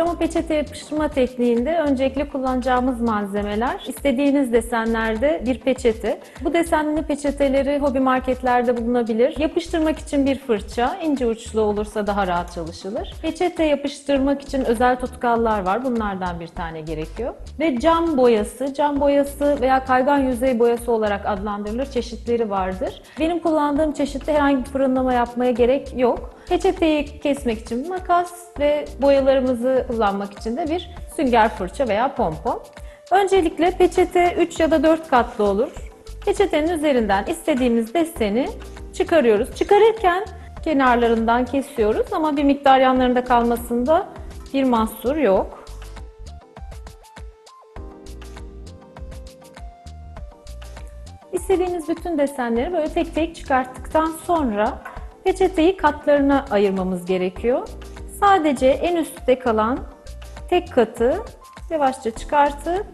Cama peçete yapıştırma tekniğinde öncelikle kullanacağımız malzemeler istediğiniz desenlerde bir peçete. Bu desenli peçeteleri hobi marketlerde bulunabilir. Yapıştırmak için bir fırça, ince uçlu olursa daha rahat çalışılır. Peçete yapıştırmak için özel tutkallar var. Bunlardan bir tane gerekiyor. Ve cam boyası, cam boyası veya kaygan yüzey boyası olarak adlandırılır. Çeşitleri vardır. Benim kullandığım çeşitte herhangi bir fırınlama yapmaya gerek yok. Peçeteyi kesmek için makas ve boyalarımızı kullanmak için de bir sünger fırça veya pompon. Öncelikle peçete 3 ya da 4 katlı olur. Peçetenin üzerinden istediğimiz deseni çıkarıyoruz. Çıkarırken kenarlarından kesiyoruz ama bir miktar yanlarında kalmasında bir mahsur yok. İstediğiniz bütün desenleri böyle tek tek çıkarttıktan sonra peçeteyi katlarına ayırmamız gerekiyor. Sadece en üstte kalan tek katı yavaşça çıkartıp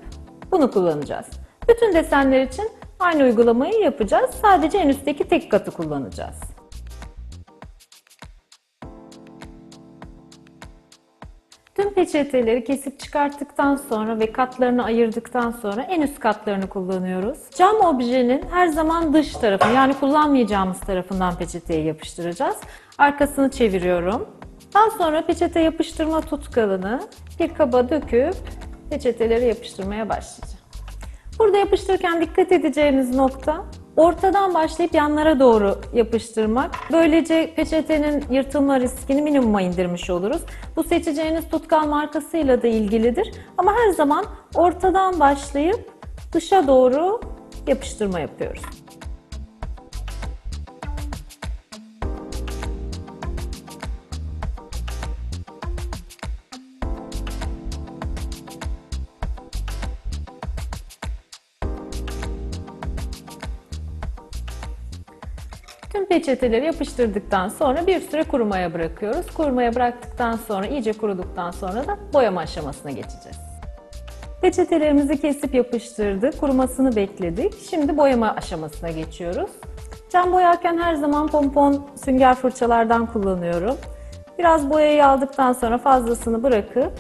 bunu kullanacağız. Bütün desenler için aynı uygulamayı yapacağız. Sadece en üstteki tek katı kullanacağız. Peçeteleri kesip çıkarttıktan sonra ve katlarını ayırdıktan sonra en üst katlarını kullanıyoruz. Cam objenin her zaman dış tarafı yani kullanmayacağımız tarafından peçeteye yapıştıracağız. Arkasını çeviriyorum. Daha sonra peçete yapıştırma tutkalını bir kaba döküp peçeteleri yapıştırmaya başlayacağım. Burada yapıştırırken dikkat edeceğiniz nokta ortadan başlayıp yanlara doğru yapıştırmak. Böylece peçetenin yırtılma riskini minimuma indirmiş oluruz. Bu seçeceğiniz tutkal markasıyla da ilgilidir. Ama her zaman ortadan başlayıp dışa doğru yapıştırma yapıyoruz. Tüm peçeteleri yapıştırdıktan sonra bir süre kurumaya bırakıyoruz. Kurumaya bıraktıktan sonra iyice kuruduktan sonra da boyama aşamasına geçeceğiz. Peçetelerimizi kesip yapıştırdık, kurumasını bekledik. Şimdi boyama aşamasına geçiyoruz. Cam boyarken her zaman pompon sünger fırçalardan kullanıyorum. Biraz boyayı aldıktan sonra fazlasını bırakıp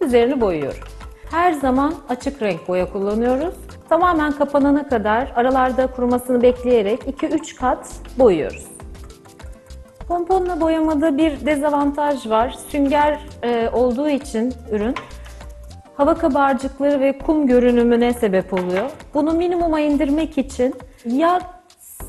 üzerini boyuyorum. Her zaman açık renk boya kullanıyoruz. Tamamen kapanana kadar aralarda kurumasını bekleyerek 2-3 kat boyuyoruz. Pomponla boyamada bir dezavantaj var. Sünger e, olduğu için ürün hava kabarcıkları ve kum görünümüne sebep oluyor. Bunu minimuma indirmek için ya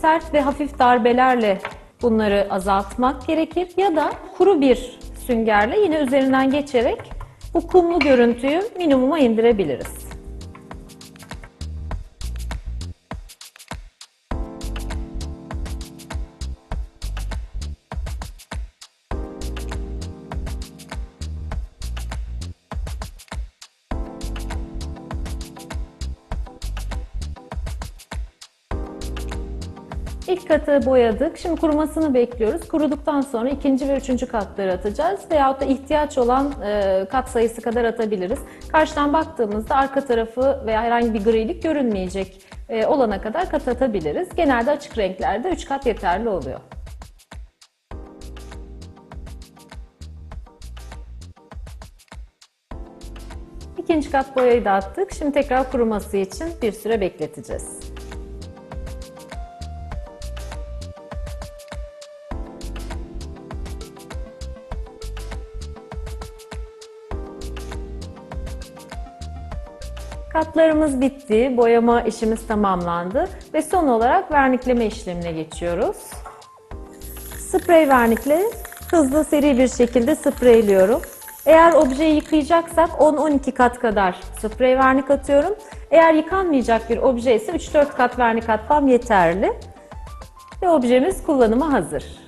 sert ve hafif darbelerle bunları azaltmak gerekir ya da kuru bir süngerle yine üzerinden geçerek bu kumlu görüntüyü minimuma indirebiliriz. İlk katı boyadık. Şimdi kurumasını bekliyoruz. Kuruduktan sonra ikinci ve üçüncü katları atacağız. Veyahut da ihtiyaç olan e, kat sayısı kadar atabiliriz. Karşıdan baktığımızda arka tarafı veya herhangi bir grilik görünmeyecek e, olana kadar kat atabiliriz. Genelde açık renklerde 3 kat yeterli oluyor. İkinci kat boyayı da attık. Şimdi tekrar kuruması için bir süre bekleteceğiz. Katlarımız bitti, boyama işimiz tamamlandı ve son olarak vernikleme işlemine geçiyoruz. Sprey vernikle hızlı seri bir şekilde spreyliyorum. Eğer objeyi yıkayacaksak 10-12 kat kadar sprey vernik atıyorum. Eğer yıkanmayacak bir obje ise 3-4 kat vernik atmam yeterli. Ve objemiz kullanıma hazır.